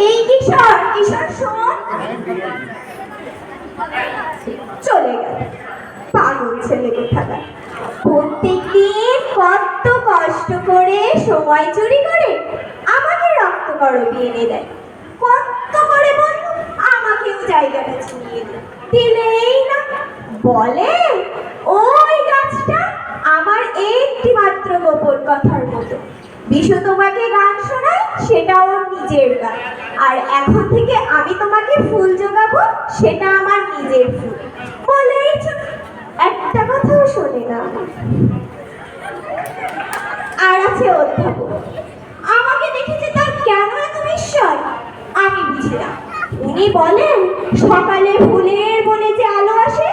এই কিশোর কত কষ্ট করে সময় চুরি করে আমাকে রক্ত এনে দেয়। আমাকেও জায়গাটা বলে ওই গাছটা আমার একটি মাত্র গোপন কথার মতো। বিশু তোমাকে গান শোনায় সেটা ওর নিজের গান। আর এখন থেকে আমি তোমাকে ফুল জোগাবো, সেটা আমার নিজের ফুল। বলেই একটা কথাও শোনে না আর আছে অধ্যাপক। আমাকে দেখেছে তার কেন এত বিস্ময়? আমি বুঝি না। উনি বলেন, সকালে ফুলের বনে যে আলো আসে,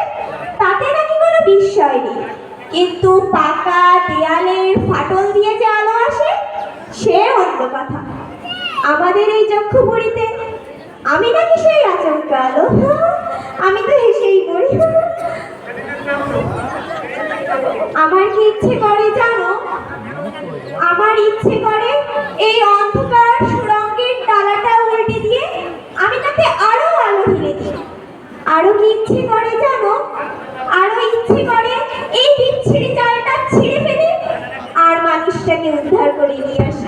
তাতে নাকি কোনো বিস্ময় নেই। কিন্তু পাকা আমাদের এই চক্ষুপুরীতে আমি নাকি সেই আচমকা আলো আমি তো হেসেই পড়ি আমার কি ইচ্ছে করে জানো? আমার ইচ্ছে করে এই অন্ধকার সুরঙ্গের ডালাটা উল্টে দিয়ে আমি তাকে আরও আলো ঢেলে দিই। আরও কি ইচ্ছে করে জানো? আরও ইচ্ছে করে এই বিচ্ছিরি জালটা ছিঁড়ে ফেলে আর মানুষটাকে উদ্ধার করে নিয়ে আসি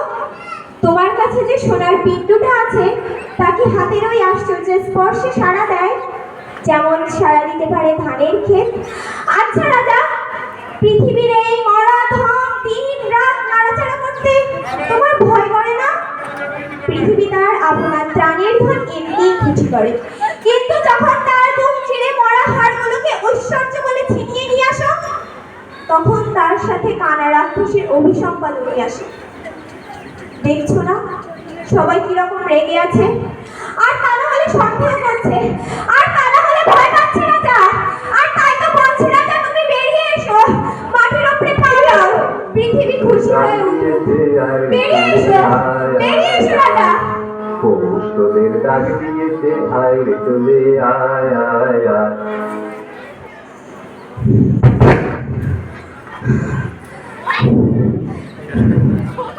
কাছে যে সোনার বিন্দুটা আছে, তা কি হাতের ওই আশ্চর্যের স্পর্শে সাড়া দেয়? যেমন সাড়া দিতে পারে ধানের ক্ষেত। আচ্ছা রাজা, পৃথিবীর এই মরা ধম দিন রাত নাড়াচাড়া করতে তোমার ভয় করে না? পৃথিবী তার আপনার প্রাণের ধন এমনি খুশি করে। কিন্তু যখন তার বুক চিরে মরা হাড়গুলোকে ঐশ্বর্য বলে ছিনিয়ে নিয়ে আসো, তখন তার সাথে কানা রাক্ষসের অভিসম্পাদ নিয়ে আসে। দেখছ না? সবাই কীরকম রেগে আছে? আর তা না হলে সন্দেহ করছে। আর তা না হলে ভয় পাচ্ছে না যা। আর তাই তো বলছি না যা তুমি বেরিয়ে এসো। মাটির উপরে পালাও পৃথিবী খুশি হয়ে আয় বেরিয়ে এসো। বেরিয়ে এসো রাজা। তোদের ডাক দিয়েছে আয় চলে আয় আয় আয়।